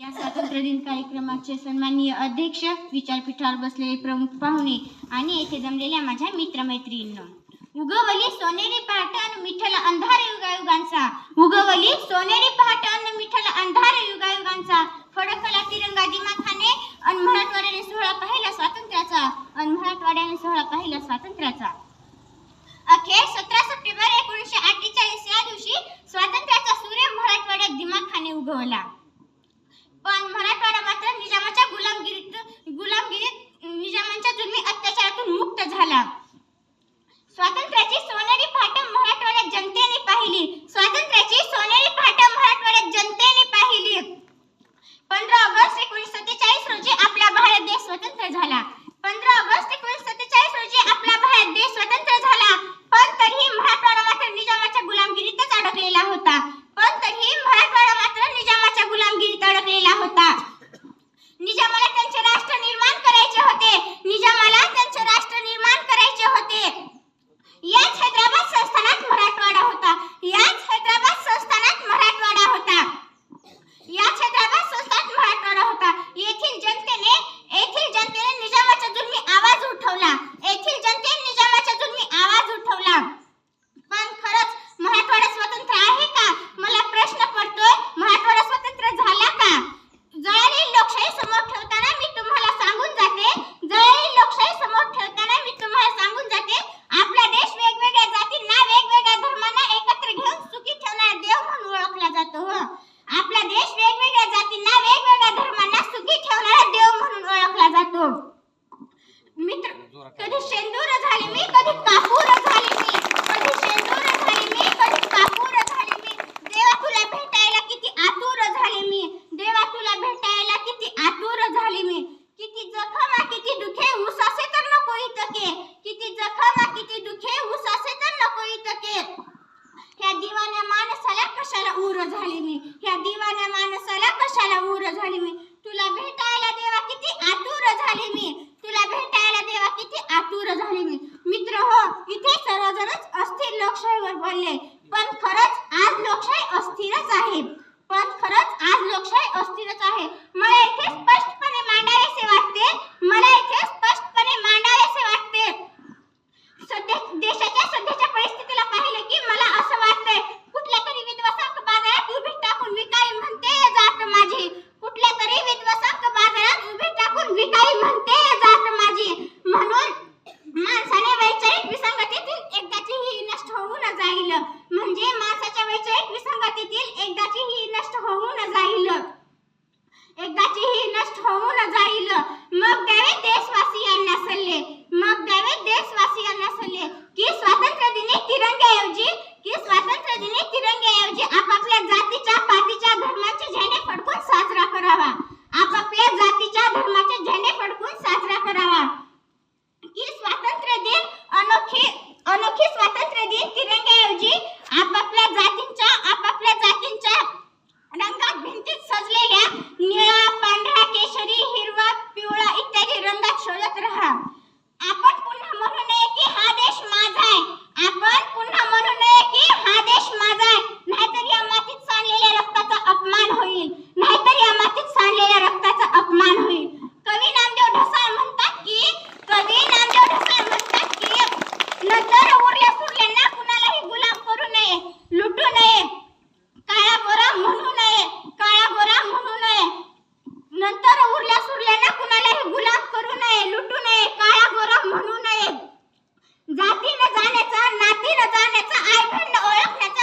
या स्वातंत्र्य दिन कार्यक्रमाचे सन्माननीय अध्यक्ष विचारपीठावर बसलेले प्रमुख पाहुणे आणि येथे जमलेल्या माझ्या मित्रमैत्रिणींना. उगवली सोनेरी पहाट मिठल अंधार युगायुगांचा. उगवली सोनेरी पहाट मिठल अंधार युगायुगांचा. फडकला तिरंगा दिमाखाने अन मराठवाड्याने सोहळा पाहिला स्वातंत्र्याचा. अन मराठवाड्याने सोहळा पाहिला स्वातंत्र्याचा. अखेर सतरा सप्टेंबर एकोणीसशे अठ्ठेचाळीस या दिवशी स्वातंत्र्याचा सूर्य मराठवाड्यात दिमाखाने उगवला. पण मराठवाडा मात्र निजामाच्या गुलामगिरीत गुलामगिरीत निजामांच्या जुलमी अत्याचारातून मुक्त झाला. स्वातंत्र्याची सोनेरी फाटा मराठवाड्यात जनतेने पाहिली. स्वातंत्र्याची सोनेरी फाटा मराठवाड्यात जनते 赶紧睡 अगोदरच अस्थिर लोकशाहीवर बोलले. पण खरंच आज लोकशाही अस्थिरच आहे. पण खरंच आज लोकशाही अस्थिरच आहे. मला इथे स्पष्टपणे that vacuum थोरल्या सुरल्याला कुणालाही गुलाब करू नये लुटू नये काळा गोरख म्हणू नये. जातीनं जाण्याचा नातीनं जाण्याचा आई ओळखण्याचा